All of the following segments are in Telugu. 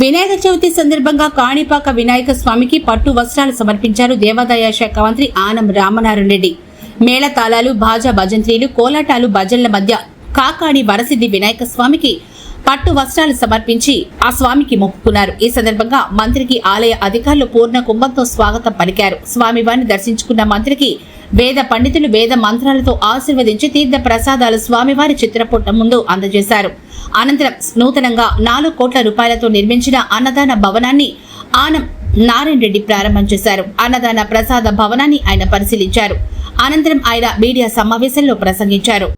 వినాయక చవితి సందర్భంగా కాణిపాక వినాయక స్వామికి పట్టు వస్త్రాలు సమర్పించారు దేవాదాయ శాఖ మంత్రి ఆనం రామనారాయణ రెడ్డి. మేళతాళాలు భాజా భజంత్రీలు కోలాటాలు భజన్ల మధ్య కాకాణి వరసిద్ధి వినాయక స్వామికి పట్టు వస్త్రాలు సమర్పించి ఆ స్వామికి మొక్కుకున్నారు. ఈ సందర్భంగా మంత్రికి ఆలయ అధికారులు పూర్ణ కుంభంతో స్వాగతం పలికారు. స్వామివారిని దర్శించుకున్న మంత్రికి వేద పండితులు వేద మంత్రాలతో ఆశీర్వదించి తీర్థ ప్రసాదాలు స్వామివారి చిత్రపూట ముందు అందజేశారు. అనంతరం నూతనంగా నాలుగు కోట్ల రూపాయలతో నిర్మించిన అన్నదాన భవనాన్ని ఆనం నారాయణ రెడ్డి ప్రారంభం చేశారు. అన్నదాన ప్రసాద భవనాన్ని ఆయన పరిశీలించారు. అనంతరం ఆయన మీడియా సమావేశంలో ప్రసంగించారు.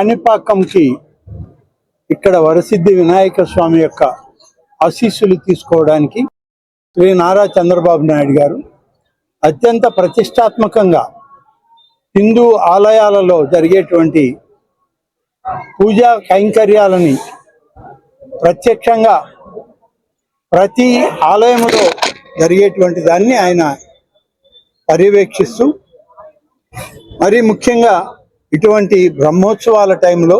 కాణిపాకంకి ఇక్కడ వరసిద్ధి వినాయక స్వామి యొక్క ఆశీస్సులు తీసుకోవడానికి శ్రీ నారా చంద్రబాబు నాయుడు గారు అత్యంత ప్రతిష్టాత్మకంగా హిందూ ఆలయాలలో జరిగేటువంటి పూజా కైంకర్యాలని ప్రత్యక్షంగా ప్రతి ఆలయంలో జరిగేటువంటి దాన్ని ఆయన పర్యవేక్షిస్తూ మరి ముఖ్యంగా ఇటువంటి బ్రహ్మోత్సవాల టైంలో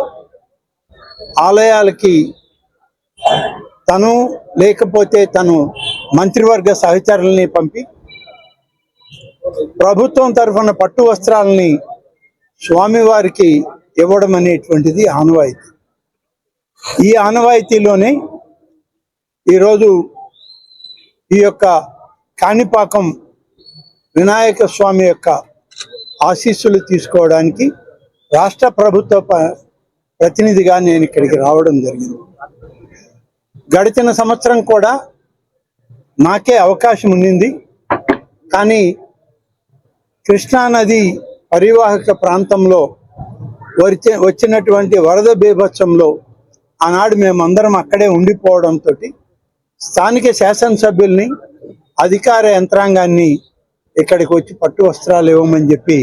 ఆలయాలకి తను లేకపోతే తను మంత్రివర్గ సహచరుల్ని పంపి ప్రభుత్వం తరఫున పట్టు వస్త్రాలని స్వామివారికి ఇవ్వడం అనేటువంటిది ఆనవాయితీ. ఈ ఆనవాయితీలోనే ఈరోజు ఈ యొక్క కాణిపాకం వినాయక స్వామి యొక్క ఆశీస్సులు తీసుకోవడానికి రాష్ట్ర ప్రభుత్వ ప- ప్రతినిధిగా నేను ఇక్కడికి రావడం జరిగింది. గడిచిన సంవత్సరం కూడా నాకే అవకాశం ఉండింది కానీ కృష్ణానది పరివాహక ప్రాంతంలో వచ్చి వచ్చినటువంటి వరద బీభత్సంలో ఆనాడు మేమందరం అక్కడే ఉండిపోవడంతో స్థానిక శాసనసభ్యుల్ని అధికార యంత్రాంగాన్ని ఇక్కడికి వచ్చి పట్టు వస్త్రాలు ఇవ్వమని చెప్పి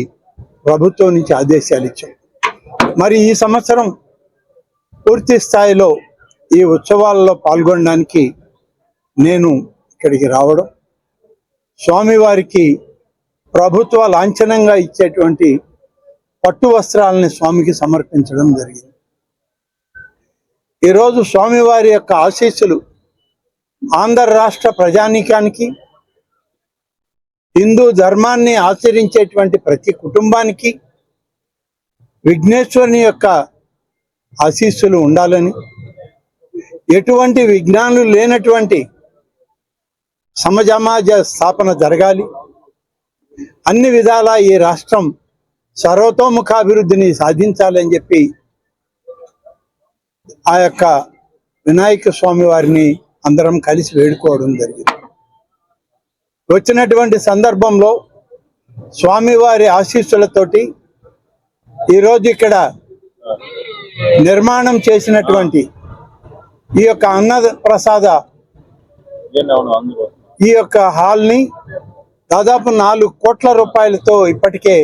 ప్రభుత్వం నుంచి ఆదేశాలు ఇచ్చాం. మరి ఈ సంవత్సరం పూర్తి స్థాయిలో ఈ ఉత్సవాలలో పాల్గొనడానికి నేను ఇక్కడికి రావడం స్వామివారికి ప్రభుత్వ లాంఛనంగా ఇచ్చేటువంటి పట్టు వస్త్రాలని స్వామికి సమర్పించడం జరిగింది. ఈరోజు స్వామివారి యొక్క ఆశీస్సులు ఆంధ్ర రాష్ట్ర ప్రజానీకానికి హిందూ ధర్మాన్ని ఆచరించేటువంటి ప్రతి కుటుంబానికి విఘ్నేశ్వరుని యొక్క ఆశీస్సులు ఉండాలని ఎటువంటి విఘ్నాలు లేనటువంటి సమజమాజ స్థాపన జరగాలి. అన్ని విధాలా ఈ రాష్ట్రం సర్వతోముఖ అభివృద్ధిని సాధించాలని చెప్పి ఆ యొక్క వినాయక స్వామి వారిని అందరం కలిసి వేడుకోవడం జరిగింది. వచ్చినటువంటి సందర్భంలో స్వామివారి ఆశీస్సులతోటి ఈరోజు ఇక్కడ నిర్మాణం చేసినటువంటి ఈ యొక్క అన్న ప్రసాద ఈ యొక్క హాల్ని దాదాపు నాలుగు కోట్ల రూపాయలతో ఇప్పటికే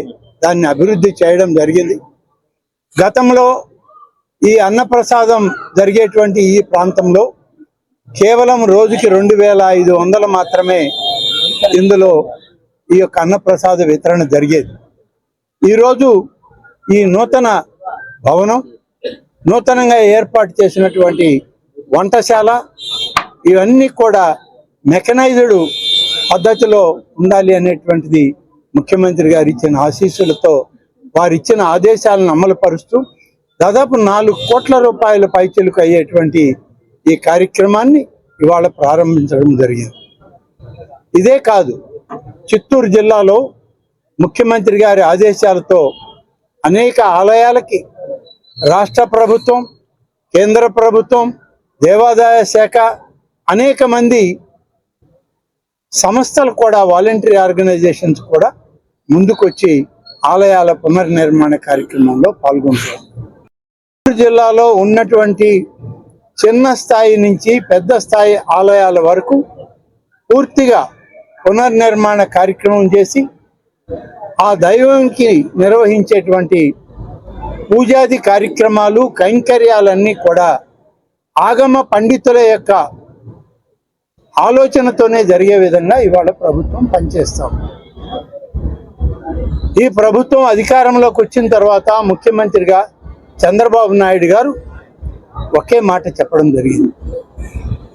దాన్ని అభివృద్ధి చేయడం జరిగింది. గతంలో ఈ అన్నప్రసాదం జరిగేటువంటి ఈ ప్రాంతంలో కేవలం రోజుకి రెండు వేల ఐదు వందలు మాత్రమే ఇందులో ఈ యొక్క అన్నప్రసాద వితరణ జరిగేది. ఈరోజు ఈ నూతన భవనం నూతనంగా ఏర్పాటు చేసినటువంటి వంటశాల ఇవన్నీ కూడా మెకనైజ్డ్ పద్ధతిలో ఉండాలి అనేటువంటిది ముఖ్యమంత్రి గారు ఇచ్చిన ఆశీస్సులతో వారు ఇచ్చిన ఆదేశాలను అమలు పరుస్తూ దాదాపు నాలుగు కోట్ల రూపాయల పైచలకు అయ్యేటువంటి ఈ కార్యక్రమాన్ని ఇవాళ ప్రారంభించడం జరిగింది. ఇదే కాదు చిత్తూరు జిల్లాలో ముఖ్యమంత్రి గారి ఆదేశాలతో అనేక ఆలయాలకి రాష్ట్ర ప్రభుత్వం కేంద్ర ప్రభుత్వం దేవాదాయ శాఖ అనేక మంది సంస్థలు కూడా వాలంటరీ ఆర్గనైజేషన్స్ కూడా ముందుకొచ్చి ఆలయాల పునర్నిర్మాణ కార్యక్రమంలో పాల్గొంటారు జిల్లాలో ఉన్నటువంటి చిన్న స్థాయి నుంచి పెద్ద స్థాయి ఆలయాల వరకు పూర్తిగా పునర్నిర్మాణ కార్యక్రమం చేసి ఆ దైవంకి నిర్వహించేటువంటి పూజాది కార్యక్రమాలు కైంకర్యాలన్నీ కూడా ఆగమ పండితుల యొక్క ఆలోచనతోనే జరిగే విధంగా ఇవాళ ప్రభుత్వం పనిచేస్తాం. ఈ ప్రభుత్వం అధికారంలోకి వచ్చిన తర్వాత ముఖ్యమంత్రిగా చంద్రబాబు నాయుడు గారు ఒకే మాట చెప్పడం జరిగింది.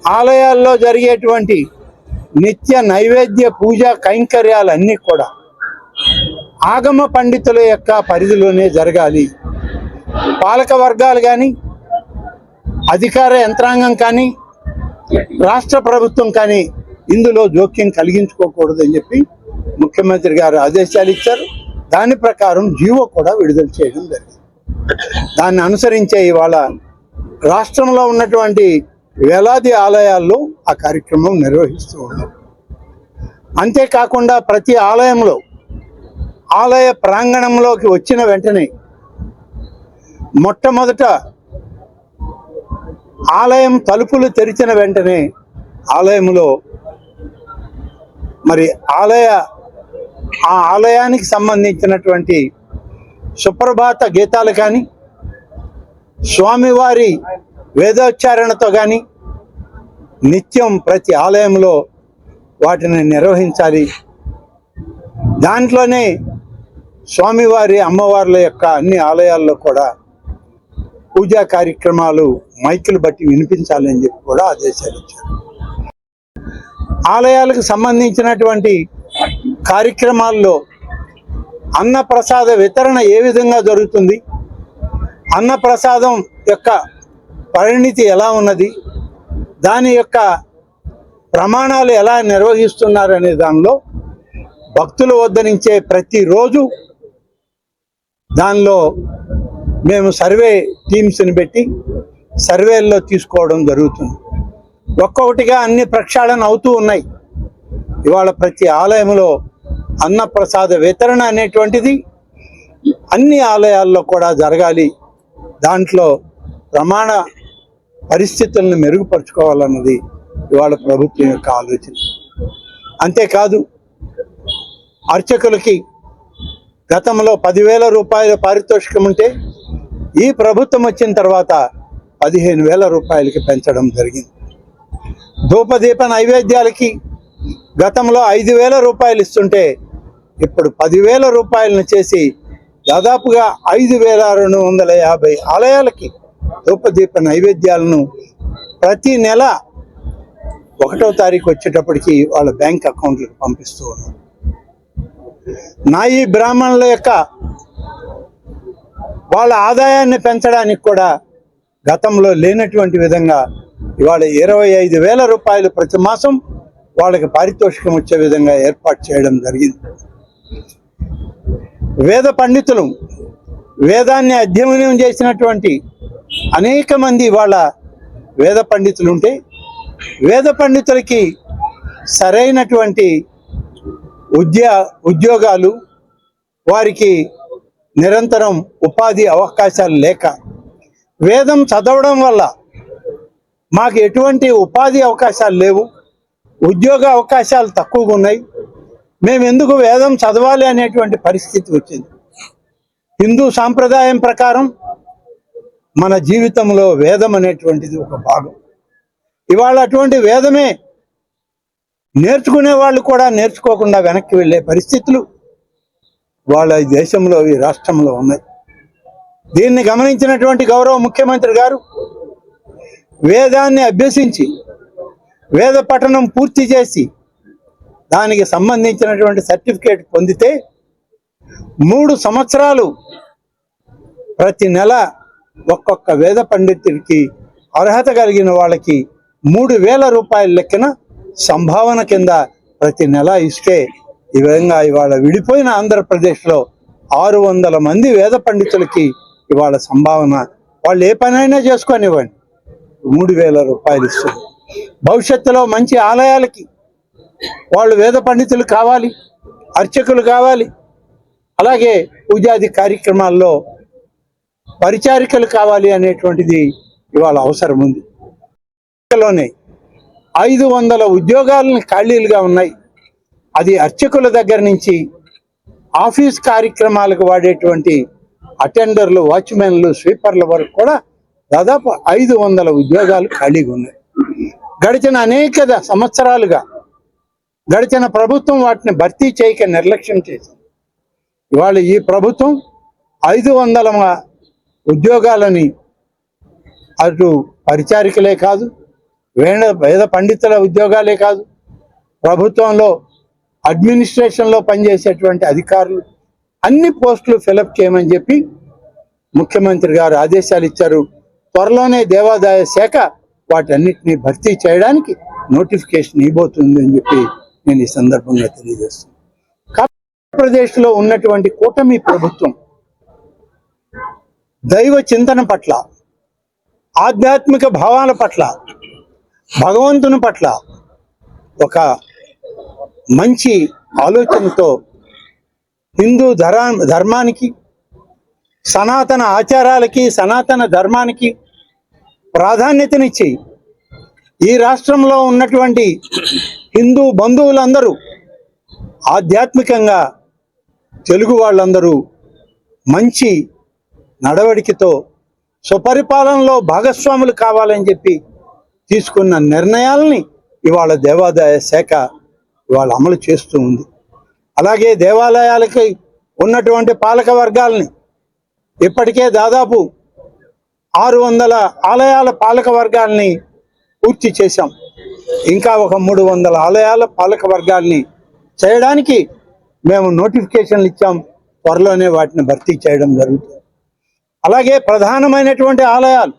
ఆలయాల్లో జరిగేటువంటి నిత్య నైవేద్య పూజా కైంకర్యాలన్నీ కూడా ఆగమ పండితుల యొక్క పరిధిలోనే జరగాలి. పాలక వర్గాలు కానీ అధికార యంత్రాంగం కానీ రాష్ట్ర ప్రభుత్వం కానీ ఇందులో జోక్యం కలిగించుకోకూడదని చెప్పి ముఖ్యమంత్రి గారు ఆదేశాలు ఇచ్చారు. దాని ప్రకారం జీవో కూడా విడుదల చేయడం జరిగింది. దాన్ని అనుసరించే ఇవాళ రాష్ట్రంలో ఉన్నటువంటి వేలాది ఆలయాల్లో ఆ కార్యక్రమం నిర్వహిస్తూ ఉన్నారు అంతేకాకుండా ప్రతి ఆలయంలో ఆలయ ప్రాంగణంలోకి వచ్చిన వెంటనే మొట్టమొదట ఆలయం తలుపులు తెరిచిన వెంటనే ఆలయంలో మరి ఆలయ ఆ ఆలయానికి సంబంధించినటువంటి సుప్రభాత గీతాలు కానీ స్వామివారి వేదోచ్చారణతో కానీ నిత్యం ప్రతి ఆలయంలో వాటిని నిర్వహించాలి. దాంట్లోనే స్వామివారి అమ్మవార్ల యొక్క అన్ని ఆలయాల్లో కూడా పూజా కార్యక్రమాలు మైకులు బట్టి వినిపించాలని చెప్పి కూడా ఆదేశాలు ఇచ్చారు. ఆలయాలకు సంబంధించినటువంటి కార్యక్రమాల్లో అన్నప్రసాద వితరణ ఏ విధంగా జరుగుతుంది? అన్నప్రసాదం యొక్క పరిణితి ఎలా ఉన్నది? దాని యొక్క ప్రమాణాలు ఎలా నిర్వహిస్తున్నారు అనే దానిలో భక్తుల వద్ద నుంచే ప్రతిరోజు దానిలో మేము సర్వే టీమ్స్ని పెట్టి సర్వేల్లో తీసుకోవడం జరుగుతుంది. ఒక్కొక్కటిగా అన్ని ప్రక్షాళన అవుతూ ఉన్నాయి. ఇవాళ ప్రతి ఆలయంలో అన్నప్రసాద వితరణ అనేటువంటిది అన్ని ఆలయాల్లో కూడా జరగాలి. దాంట్లో ప్రమాణ పరిస్థితులను మెరుగుపరుచుకోవాలన్నది ఇవాళ ప్రభుత్వం యొక్క ఆలోచన. అంతేకాదు అర్చకులకి గతంలో పదివేల రూపాయల పారితోషికం ఉంటే ఈ ప్రభుత్వం వచ్చిన తర్వాత పదిహేను వేల రూపాయలకి పెంచడం జరిగింది. ధూపదీప నైవేద్యాలకి గతంలో ఐదు వేల రూపాయలు ఇస్తుంటే ఇప్పుడు పదివేల రూపాయలను చేసి దాదాపుగా ఐదు వేల రెండు వందల యాభై ఆలయాలకి ధూపదీప నైవేద్యాలను ప్రతి నెల ఒకటో తారీఖు వచ్చేటప్పటికి వాళ్ళ బ్యాంక్ అకౌంట్లకు పంపిస్తూ ఉన్నారు నా ఈ బ్రాహ్మణుల యొక్క వాళ్ళ ఆదాయాన్ని పెంచడానికి కూడా గతంలో లేనటువంటి విధంగా ఇవాళ ఇరవై ఐదు వేల రూపాయలు ప్రతి మాసం వాళ్ళకి పారితోషికం వచ్చే విధంగా ఏర్పాటు చేయడం జరిగింది. వేద పండితులు వేదాన్ని అధ్యయనం చేసినటువంటి అనేక మంది వాళ్ళ వేద పండితులు ఉంటే వేద పండితులకి సరైనటువంటి ఉద్యో ఉద్యోగాలు వారికి నిరంతరం ఉపాధి అవకాశాలు లేక వేదం చదవడం వల్ల మాకు ఎటువంటి ఉపాధి అవకాశాలు లేవు ఉద్యోగ అవకాశాలు తక్కువగా ఉన్నాయి. మేము ఎందుకు వేదం చదవాలి అనేటువంటి పరిస్థితి వచ్చింది. హిందూ సాంప్రదాయం ప్రకారం మన జీవితంలో వేదం అనేటువంటిది ఒక భాగం. ఇవాళ అటువంటి వేదమే నేర్చుకునే వాళ్ళు కూడా నేర్చుకోకుండా వెనక్కి వెళ్ళే పరిస్థితులు వాళ్ళ ఈ దేశంలో ఈ రాష్ట్రంలో ఉన్నాయి. దీన్ని గమనించినటువంటి గౌరవ ముఖ్యమంత్రి గారు వేదాన్ని అభ్యసించి వేద పఠనం పూర్తి చేసి దానికి సంబంధించినటువంటి సర్టిఫికేట్ పొందితే మూడు సంవత్సరాలు ప్రతి నెల ఒక్కొక్క వేద పండితుడికి అర్హత కలిగిన వాళ్ళకి మూడు వేల రూపాయల లెక్కన సంభావన కింద ప్రతి నెల ఇస్తే ఈ విధంగా ఇవాళ విడిపోయిన ఆంధ్రప్రదేశ్లో ఆరు వందల మంది వేద పండితులకి ఇవాళ సంభావన. వాళ్ళు ఏ పనైనా చేసుకొనివ్వండి. మూడు వేల రూపాయలు ఇస్తుంది. భవిష్యత్తులో మంచి ఆలయాలకి వాళ్ళు వేద పండితులు కావాలి అర్చకులు కావాలి. అలాగే పూజాది కార్యక్రమాల్లో పరిచారికలు కావాలి అనేటువంటిది ఇవాళ అవసరం ఉంది. లోనే ఐదు వందల ఉద్యోగాలను ఖాళీలుగా ఉన్నాయి. అది అర్చకుల దగ్గర నుంచి ఆఫీస్ కార్యక్రమాలకు వాడేటువంటి అటెండర్లు వాచ్మెన్లు స్వీపర్ల వరకు కూడా దాదాపు ఐదు వందల ఉద్యోగాలు ఖాళీగా ఉన్నాయి. గడిచిన అనేక సంవత్సరాలుగా గడిచిన ప్రభుత్వం వాటిని భర్తీ చేయక నిర్లక్ష్యం చేసింది. ఇవాళ ఈ ప్రభుత్వం ఐదు వందల ఉద్యోగాలని అటు పరిచారికలే కాదు వేద వేద పండితుల ఉద్యోగాలే కాదు ప్రభుత్వంలో అడ్మినిస్ట్రేషన్లో పనిచేసేటువంటి అధికారులు అన్ని పోస్టులు ఫిలప్ చేయమని చెప్పి ముఖ్యమంత్రి గారు ఆదేశాలు ఇచ్చారు. త్వరలోనే దేవాదాయ శాఖ వాటన్నిటిని భర్తీ చేయడానికి నోటిఫికేషన్ ఇవ్వబోతుంది అని చెప్పి నేను ఈ సందర్భంగా తెలియజేస్తున్నాను. ఆంధ్రప్రదేశ్లో ఉన్నటువంటి కూటమి ప్రభుత్వం దైవ చింతన పట్ల ఆధ్యాత్మిక భావాల పట్ల భగవంతుని పట్ల ఒక మంచి ఆలోచనతో హిందూ ధరా ధర్మానికి సనాతన ఆచారాలకి సనాతన ధర్మానికి ప్రాధాన్యతనిచ్చి ఈ రాష్ట్రంలో ఉన్నటువంటి హిందూ బంధువులందరూ ఆధ్యాత్మికంగా తెలుగు వాళ్ళందరూ మంచి నడవడికతో సుపరిపాలనలో భాగస్వాములు కావాలని చెప్పి తీసుకున్న నిర్ణయాలని ఇవాళ దేవాదాయ శాఖ ఇవాళ అమలు చేస్తూ ఉంది. అలాగే దేవాలయాలకి ఉన్నటువంటి పాలక వర్గాలని ఇప్పటికే దాదాపు ఆరు వందల ఆలయాల పాలక వర్గాల్ని పూర్తి చేశాం. ఇంకా ఒక మూడు వందల ఆలయాల పాలక వర్గాల్ని చేయడానికి మేము నోటిఫికేషన్లు ఇచ్చాం. త్వరలోనే వాటిని భర్తీ చేయడం జరుగుతుంది. అలాగే ప్రధానమైనటువంటి ఆలయాలు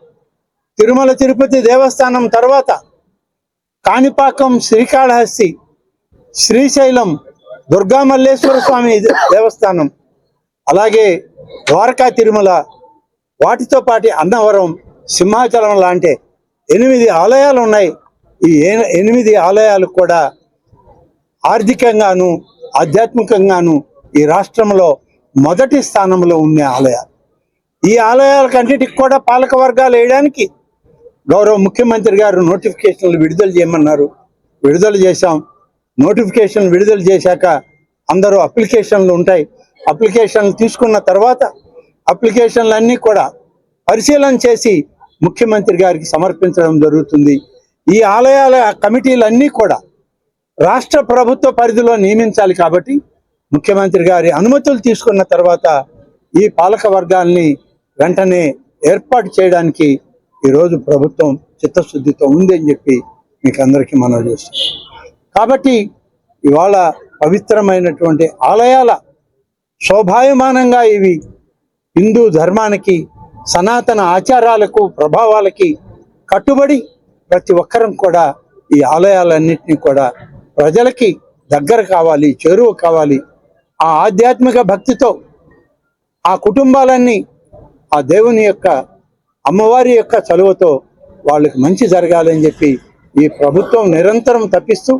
తిరుమల తిరుపతి దేవస్థానం తర్వాత కాణిపాకం శ్రీకాళహస్తి శ్రీశైలం దుర్గామల్లేశ్వర స్వామి దేవస్థానం అలాగే ద్వారకా తిరుమల వాటితో పాటు అన్నవరం సింహాచలం లాంటి ఎనిమిది ఆలయాలు ఉన్నాయి. ఈ ఏ- ఎనిమిది ఆలయాలు కూడా ఆర్థికంగాను ఆధ్యాత్మికంగాను ఈ రాష్ట్రంలో మొదటి స్థానంలో ఉన్న ఆలయాలు. ఈ ఆలయాలకన్నిటికి కూడా పాలక వర్గాలు వేయడానికి గౌరవ ముఖ్యమంత్రి గారు నోటిఫికేషన్లు విడుదల చేయమన్నారు. విడుదల చేశాం. నోటిఫికేషన్ విడుదల చేశాక అందరూ అప్లికేషన్లు ఉంటాయి. అప్లికేషన్లు తీసుకున్న తర్వాత అప్లికేషన్లు అన్నీ కూడా పరిశీలన చేసి ముఖ్యమంత్రి గారికి సమర్పించడం జరుగుతుంది. ఈ ఆలయాల కమిటీలన్నీ కూడా రాష్ట్ర ప్రభుత్వ పరిధిలో నియమించాలి కాబట్టి ముఖ్యమంత్రి గారి అనుమతులు తీసుకున్న తర్వాత ఈ పాలక వర్గాల్ని వెంటనే ఏర్పాటు చేయడానికి ఈరోజు ప్రభుత్వం చిత్తశుద్ధితో ఉంది అని చెప్పి మీకు అందరికీ మనవి చేస్తున్నాం కాబట్టి ఇవాళ పవిత్రమైనటువంటి ఆలయాల శోభాయమానంగా ఇవి హిందూ ధర్మానికి సనాతన ఆచారాలకు ప్రభావాలకి కట్టుబడి ప్రతి ఒక్కరం కూడా ఈ ఆలయాలన్నింటినీ కూడా ప్రజలకి దగ్గర కావాలి చేరువ కావాలి. ఆ ఆధ్యాత్మిక భక్తితో ఆ కుటుంబాలన్నీ ఆ దేవుని యొక్క అమ్మవారి యొక్క చలువతో వాళ్ళకి మంచి జరగాలని చెప్పి ఈ ప్రభుత్వం నిరంతరం తప్పిస్తూ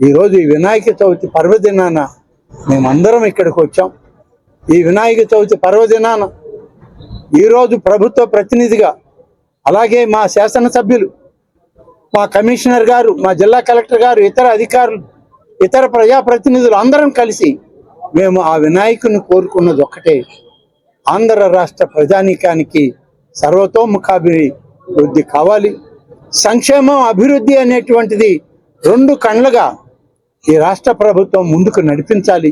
ఈరోజు ఈ వినాయక చవితి పర్వదినాన మేమందరం ఇక్కడికి వచ్చాం. ఈ వినాయక చవితి పర్వదినాన ఈరోజు ప్రభుత్వ ప్రతినిధిగా అలాగే మా శాసనసభ్యులు మా కమిషనర్ గారు మా జిల్లా కలెక్టర్ గారు ఇతర అధికారులు ఇతర ప్రజాప్రతినిధులు అందరం కలిసి మేము ఆ వినాయకుని కోరుకున్నది ఒక్కటే. ఆంధ్ర రాష్ట్ర ప్రజానీకానికి సర్వతోముఖాభివృద్ధి కావాలి. సంక్షేమం అభివృద్ధి అనేటువంటిది రెండు కళ్ళగా ఈ రాష్ట్ర ప్రభుత్వం ముందుకు నడిపించాలి.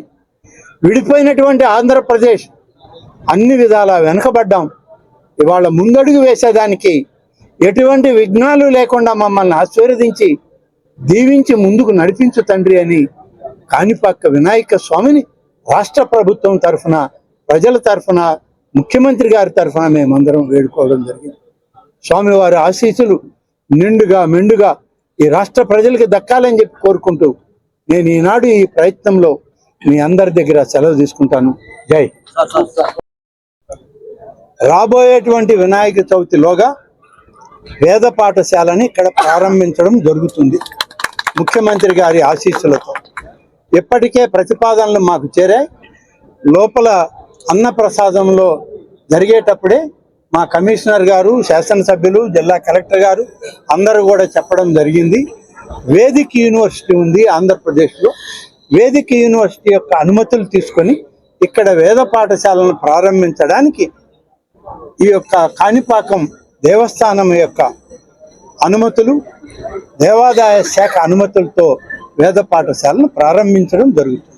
విడిపోయినటువంటి ఆంధ్రప్రదేశ్ అన్ని విధాలా వెనకబడ్డాం. ఇవాళ ముందడుగు వేసేదానికి ఎటువంటి విఘ్నాలు లేకుండా మమ్మల్ని ఆశీర్వదించి దీవించి ముందుకు నడిపించు తండ్రి అని కాణిపాక వినాయక స్వామిని రాష్ట్ర ప్రభుత్వం తరఫున ప్రజల తరఫున ముఖ్యమంత్రి గారి తరఫున మేమందరం వేడుకోవడం జరిగింది. స్వామివారి ఆశీస్సులు నిండుగా మెండుగా ఈ రాష్ట్ర ప్రజలకు దక్కాలని చెప్పి కోరుకుంటూ నేను ఈనాడు ఈ ప్రయత్నంలో మీ అందరి దగ్గర సెలవు తీసుకుంటాను. జై. రాబోయేటువంటి వినాయక చవితిలోగా వేద పాఠశాలని ఇక్కడ ప్రారంభించడం జరుగుతుంది. ముఖ్యమంత్రి గారి ఆశీస్సులతో. ఇప్పటికే ప్రతిపాదనలు మాకు చేరాయి. లోపల అన్నప్రసాదంలో జరిగేటప్పుడే మా కమిషనర్ గారు శాసనసభ్యులు జిల్లా కలెక్టర్ గారు అందరూ కూడా చెప్పడం జరిగింది. వేదిక యూనివర్సిటీ ఉంది ఆంధ్రప్రదేశ్లో. వేదిక యూనివర్సిటీ యొక్క అనుమతులు తీసుకొని ఇక్కడ వేద పాఠశాలను ప్రారంభించడానికి ఈ యొక్క కాణిపాకం దేవస్థానం యొక్క అనుమతులు దేవాదాయ శాఖ అనుమతులతో వేద పాఠశాలను ప్రారంభించడం జరుగుతుంది.